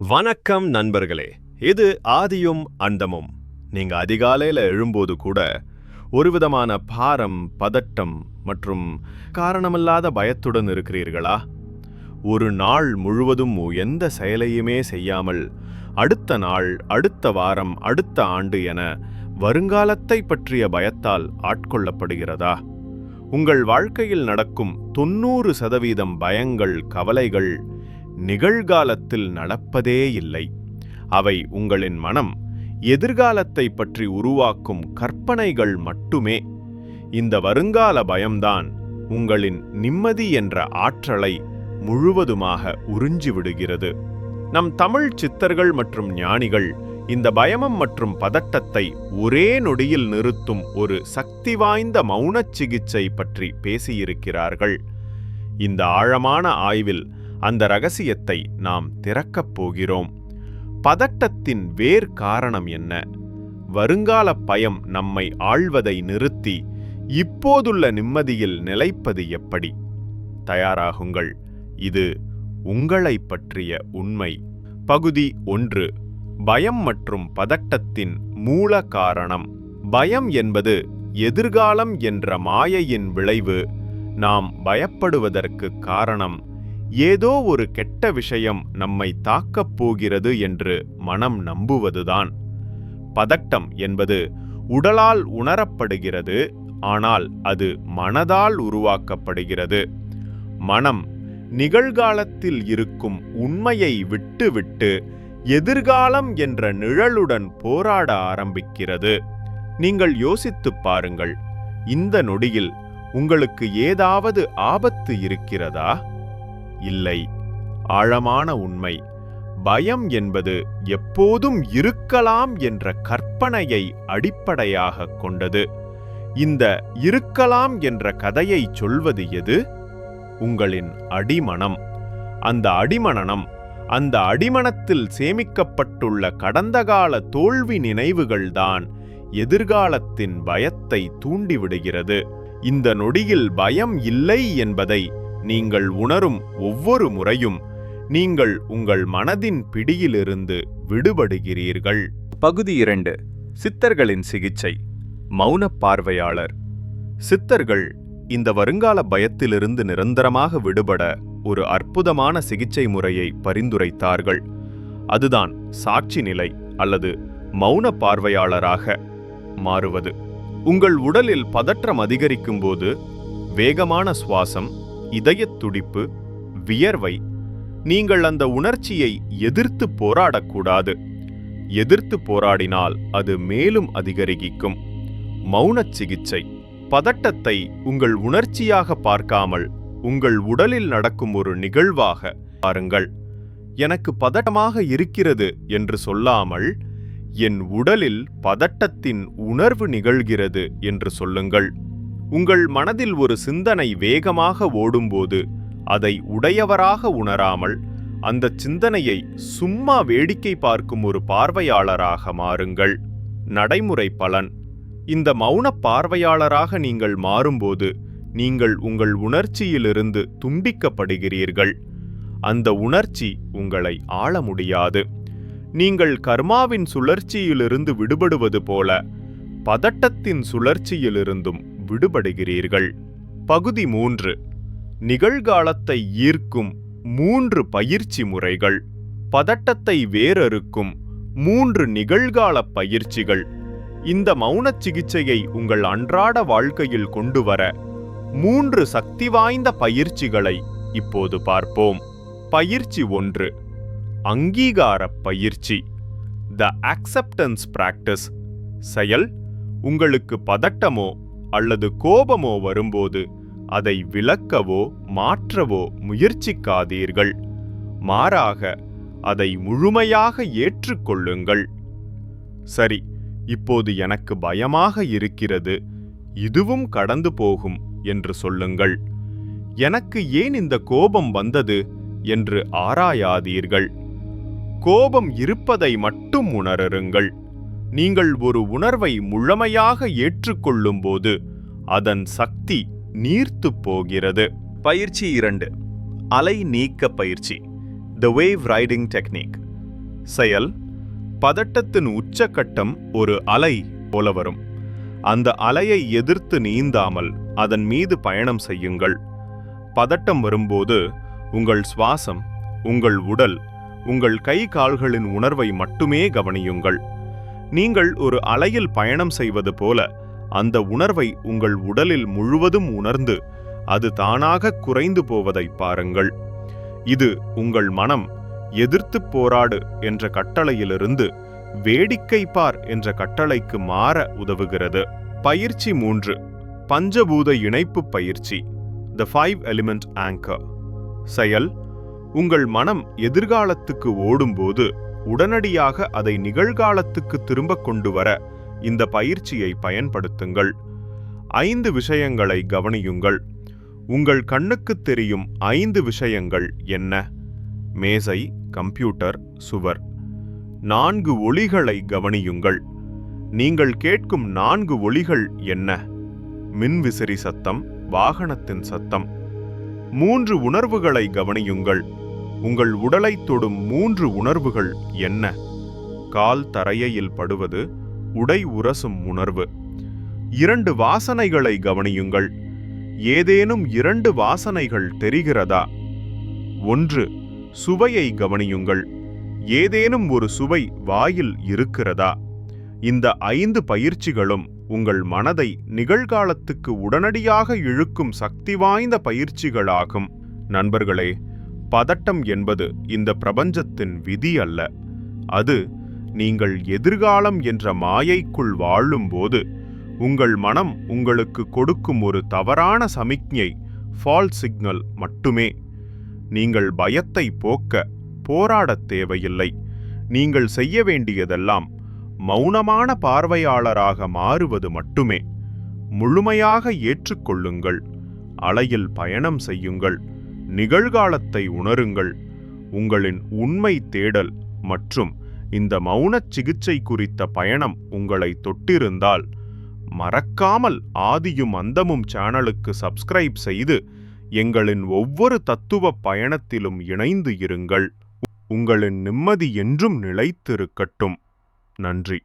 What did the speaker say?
வணக்கம் நண்பர்களே இது ஆதியும் அந்தமும் நீங்க அதிகாலையில எழும்போது கூட ஒரு விதமான பாரம் பதட்டம் மற்றும் காரணமில்லாத பயத்துடன் இருக்கிறீர்களா? ஒரு நாள் முழுவதும் எந்த செயலையுமே செய்யாமல் அடுத்த நாள் அடுத்த வாரம் அடுத்த ஆண்டு என வருங்காலத்தை பற்றிய பயத்தால் ஆட்கொள்ளப்படுகிறதா? உங்கள் வாழ்க்கையில் நடக்கும் தொண்ணூறு சதவீதம் பயங்கள் கவலைகள் நிகழ்காலத்தில் நடப்பதே இல்லை. அவை உங்களின் மனம் எதிர்காலத்தை பற்றி உருவாக்கும் கற்பனைகள் மட்டுமே. இந்த வருங்கால பயம்தான் உங்களின் நிம்மதி என்ற ஆற்றலை முழுவதுமாக உறிஞ்சிவிடுகிறது நம் தமிழ் சித்தர்கள் மற்றும் ஞானிகள் இந்த பயமம் மற்றும் பதட்டத்தை ஒரே நொடியில் நிறுத்தும் ஒரு சக்தி வாய்ந்த மௌன சிகிச்சை பற்றி பேசியிருக்கிறார்கள். இந்த ஆழமான ஆய்வில் அந்த ரகசியத்தை நாம் திறக்கப் போகிறோம். பதட்டத்தின் வேர் காரணம் என்ன? வருங்கால பயம் நம்மை ஆள்வதை நிறுத்தி இப்போதுள்ள நிம்மதியில் நிலைப்பது எப்படி? தயாராகுங்கள். இது உங்களைப் பற்றிய உண்மை. பகுதி ஒன்று. பயம் மற்றும் பதட்டத்தின் மூல காரணம். பயம் என்பது எதிர்காலம் என்ற மாயையின் விளைவு. நாம் பயப்படுவதற்கு காரணம் ஏதோ ஒரு கெட்ட விஷயம் நம்மை தாக்கப் போகிறது என்று மனம் நம்புவதுதான். பதட்டம் என்பது உடலால் உணரப்படுகிறது ஆனால் அது மனதால் உருவாக்கப்படுகிறது. மனம் நிகழ்காலத்தில் இருக்கும் உண்மையை விட்டுவிட்டு எதிர்காலம் என்ற நிழலுடன் போராட ஆரம்பிக்கிறது. நீங்கள் யோசித்துப் பாருங்கள் இந்த நொடியில் உங்களுக்கு ஏதாவது ஆபத்து இருக்கிறதா? இல்லை. ஆழமான உண்மை. பயம் என்பது எப்போதும் இருக்கலாம் என்ற கற்பனையை அடிப்படையாக கொண்டது. இந்த இருக்கலாம் என்ற கதையை சொல்வது எது? உங்களின் அடிமனம். அந்த அடிமனனம் அந்த அடிமனத்தில் சேமிக்கப்பட்டுள்ள கடந்த கால தோல்வி நினைவுகள்தான் எதிர்காலத்தின் பயத்தை தூண்டிவிடுகிறது. இந்த நொடியில் பயம் இல்லை என்பதை நீங்கள் உணரும் ஒவ்வொரு முறையும் நீங்கள் உங்கள் மனதின் பிடியிலிருந்து விடுபடுகிறீர்கள். பகுதி இரண்டு. சித்தர்களின் சிகிச்சை. மௌன பார்வையாளர். சித்தர்கள் இந்த வருங்கால பயத்திலிருந்து நிரந்தரமாக விடுபட ஒரு அற்புதமான சிகிச்சை முறையை பரிந்துரைத்தார்கள். அதுதான் சாட்சி நிலை அல்லது மௌன பார்வையாளராக மாறுவது. உங்கள் உடலில் பதற்றம் அதிகரிக்கும் போது வேகமான சுவாசம் இதயத் துடிப்பு வியர்வை. நீங்கள் அந்த உணர்ச்சியை எதிர்த்து போராடக்கூடாது. எதிர்த்து போராடினால் அது மேலும் அதிகரிக்கும். மௌனச் சிகிச்சை. பதட்டத்தை உங்கள் உணர்ச்சியாக பார்க்காமல் உங்கள் உடலில் நடக்கும் ஒரு நிகழ்வாக பாருங்கள். எனக்கு பதட்டமாக இருக்கிறது என்று சொல்லாமல் என் உடலில் பதட்டத்தின் உணர்வு நிகழ்கிறது என்று சொல்லுங்கள். உங்கள் மனதில் ஒரு சிந்தனை வேகமாக ஓடும்போது அதை உடையவராக உணராமல் அந்த சிந்தனையை சும்மா வேடிக்கை பார்க்கும் ஒரு பார்வையாளராக மாறுங்கள். நடைமுறை பலன். இந்த மௌன பார்வையாளராக நீங்கள் மாறும்போது நீங்கள் உங்கள் உணர்ச்சியிலிருந்து துண்டிக்கப்படுகிறீர்கள். அந்த உணர்ச்சி உங்களை ஆள முடியாது. நீங்கள் கர்மாவின் சுழற்சியிலிருந்து விடுபடுவது போல பதட்டத்தின் சுழற்சியிலிருந்தும் விடுபடுகிறீர்கள். பகுதி மூன்று. நிகழ்காலத்தை ஈர்க்கும் மூன்று பயிற்சி முறைகள். பதட்டத்தை வேறறுக்கும் மூன்று நிகழ்கால பயிற்சிகள். இந்த மௌன சிகிச்சையை உங்கள் அன்றாட வாழ்க்கையில் கொண்டு வர மூன்று சக்தி வாய்ந்த பயிற்சிகளை இப்போது பார்ப்போம். பயிற்சி ஒன்று. அங்கீகார பயிற்சி. த அக்செப்டன்ஸ் பிராக்டிஸ் செயல் உங்களுக்கு பதட்டமோ அல்லது கோபமோ வரும்போது அதை விளக்கவோ மாற்றவோ முயற்சிக்காதீர்கள். மாறாக அதை முழுமையாக ஏற்றுக்கொள்ளுங்கள். சரி இப்போது எனக்கு பயமாக இருக்கிறது. இதுவும் கடந்து போகும் என்று சொல்லுங்கள். எனக்கு ஏன் இந்த கோபம் வந்தது என்று ஆராயாதீர்கள். கோபம் இருப்பதை மட்டும் உணருங்கள். நீங்கள் ஒரு உணர்வை முழுமையாக ஏற்றுக்கொள்ளும்போது அதன் சக்தி நீர்த்துப் போகிறது. பயிற்சி இரண்டு. அலை நீக்க பயிற்சி. த வேவ் ரைடிங் டெக்னிக் செயல் பதட்டத்தின் உச்சக்கட்டம் ஒரு அலை போல வரும். அந்த அலையை எதிர்த்து நீந்தாமல் அதன் மீது பயணம் செய்யுங்கள். பதட்டம் வரும்போது உங்கள் சுவாசம் உங்கள் உடல் உங்கள் கை கால்களின் உணர்வை மட்டுமே கவனியுங்கள். நீங்கள் ஒரு அலையில் பயணம் செய்வது போல அந்த உணர்வை உங்கள் உடலில் முழுவதும் உணர்ந்து அது தானாக குறைந்து போவதை பாருங்கள். இது உங்கள் மனம் எதிர்த்துப் போராடு என்ற கட்டளையிலிருந்து வேடிக்கை பார் என்ற கட்டளைக்கு மாற உதவுகிறது. பயிற்சி மூன்று பஞ்சபூத இணைப்பு பயிற்சி த ஃபைவ் எலிமெண்ட் ஆங்கர் செயல் உங்கள் மனம் எதிர்காலத்துக்கு ஓடும்போது உடனடியாக அதை நிகழ்காலத்துக்கு திரும்ப கொண்டு வர இந்த பயிற்சியை பயன்படுத்துங்கள். ஐந்து விஷயங்களை கவனியுங்கள். உங்கள் கண்ணுக்குத் தெரியும் ஐந்து விஷயங்கள் என்ன? மேசை கம்ப்யூட்டர் சுவர். நான்கு ஒளிகளை கவனியுங்கள். நீங்கள் கேட்கும் நான்கு ஒளிகள் என்ன? மின்விசிறி சத்தம் வாகனத்தின் சத்தம். மூன்று உணர்வுகளை கவனியுங்கள். உங்கள் உடலைத் தொடும் மூன்று உணர்வுகள் என்ன? கால் தரையில் படுவது உடை உரசும் உணர்வு. இரண்டு வாசனைகளை கவனியுங்கள். ஏதேனும் இரண்டு வாசனைகள் தெரிகிறதா? ஒன்று சுவையை கவனியுங்கள். ஏதேனும் ஒரு சுவை வாயில் இருக்கிறதா? இந்த ஐந்து பயிற்சிகளும் உங்கள் மனதை நிகழ்காலத்துக்கு உடனடியாக இழுக்கும் சக்தி வாய்ந்த பயிற்சிகளாகும். நண்பர்களே பதட்டம் என்பது இந்த பிரபஞ்சத்தின் விதி அல்ல. அது நீங்கள் எதிர்காலம் என்ற மாயைக்குள் வாழும்போது உங்கள் மனம் உங்களுக்கு கொடுக்கும் ஒரு தவறான சமிக்ஞை ஃபால் சிக்னல் மட்டுமே. நீங்கள் பயத்தை போக்க போராடத் தேவையில்லை. நீங்கள் செய்ய வேண்டியதெல்லாம் மௌனமான பார்வையாளராக மாறுவது மட்டுமே. முழுமையாக ஏற்றுக்கொள்ளுங்கள். அலையில் பயணம் செய்யுங்கள். நிகழ்காலத்தை உணருங்கள். உங்களின் உண்மை தேடல் மற்றும் இந்த மௌனச் சிகிச்சை குறித்த பயணம் உங்களை தொட்டிருந்தால் மறக்காமல் ஆதியும் அந்தமும் சேனலுக்கு சப்ஸ்கிரைப் செய்து எங்களின் ஒவ்வொரு தத்துவ பயணத்திலும் இணைந்து இருங்கள். உங்களின் நிம்மதி என்றும் நிலைத்திருக்கட்டும். நன்றி.